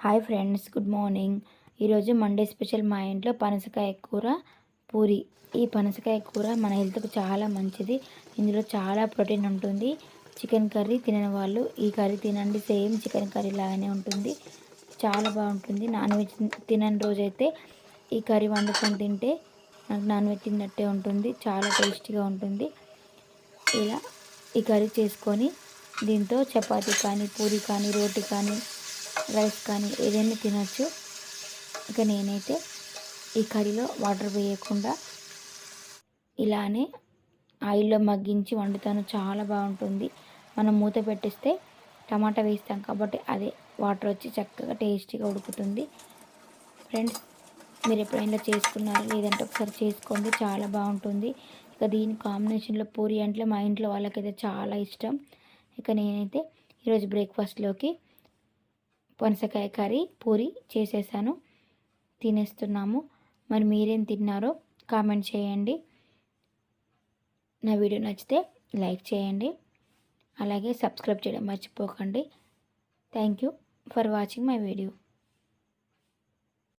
Hi friends good morning. ఈరోజు Monday special మా ఇంట్లో పనసకాయ కూర పూరి. ఈ పనసకాయ కూర మన హెల్త్కు చాలా మంచిది. ఇందులో చాలా ప్రోటీన్ ఉంటుంది. చికెన్ కర్రీ తినని వాళ్ళు ఈ కర్రీ తినండి. సేమ్ చికెన్ కర్రీ లాగానే ఉంటుంది. చాలా బాగుంటుంది. నాన్ వెజ్ తినని రోజైతే ఈ కర్రీ వండుకొని తింటే నాకు నాన్ వెజ్ తిన్నట్టే ఉంటుంది. చాలా టేస్టీగా ఉంటుంది. ఇలా ఈ కర్రీ చేసుకొని దీంతో చపాతీ కానీ పూరి కానీ రోటీ కానీ రైస్ కానీ ఏదైనా తినచ్చు. ఇక నేనైతే ఈ కర్రీలో వాటర్ వేయకుండా ఇలానే ఆయిల్లో మగ్గించి వండుతాను. చాలా బాగుంటుంది. మనం మూత పెట్టిస్తే టమాటా వేస్తాం కాబట్టి అదే వాటర్ వచ్చి చక్కగా టేస్టీగా ఉడుకుతుంది. ఫ్రెండ్స్ మీరు ఎప్పుడైనా చేసుకున్నారు? లేదంటే ఒకసారి చేసుకోండి. చాలా బాగుంటుంది. ఇక దీని కాంబినేషన్లో పూరి అంటే మా ఇంట్లో వాళ్ళకైతే చాలా ఇష్టం. ఇక నేనైతే ఈరోజు బ్రేక్ఫాస్ట్లోకి పనసకాయ కర్రీ పూరి చేసేసాను. తినేస్తున్నాము. మరి మీరేం తిన్నారో కామెంట్ చేయండి. నా వీడియో నచ్చితే లైక్ చేయండి. అలాగే సబ్స్క్రైబ్ చేయడం మర్చిపోకండి. Thank you for watching my video.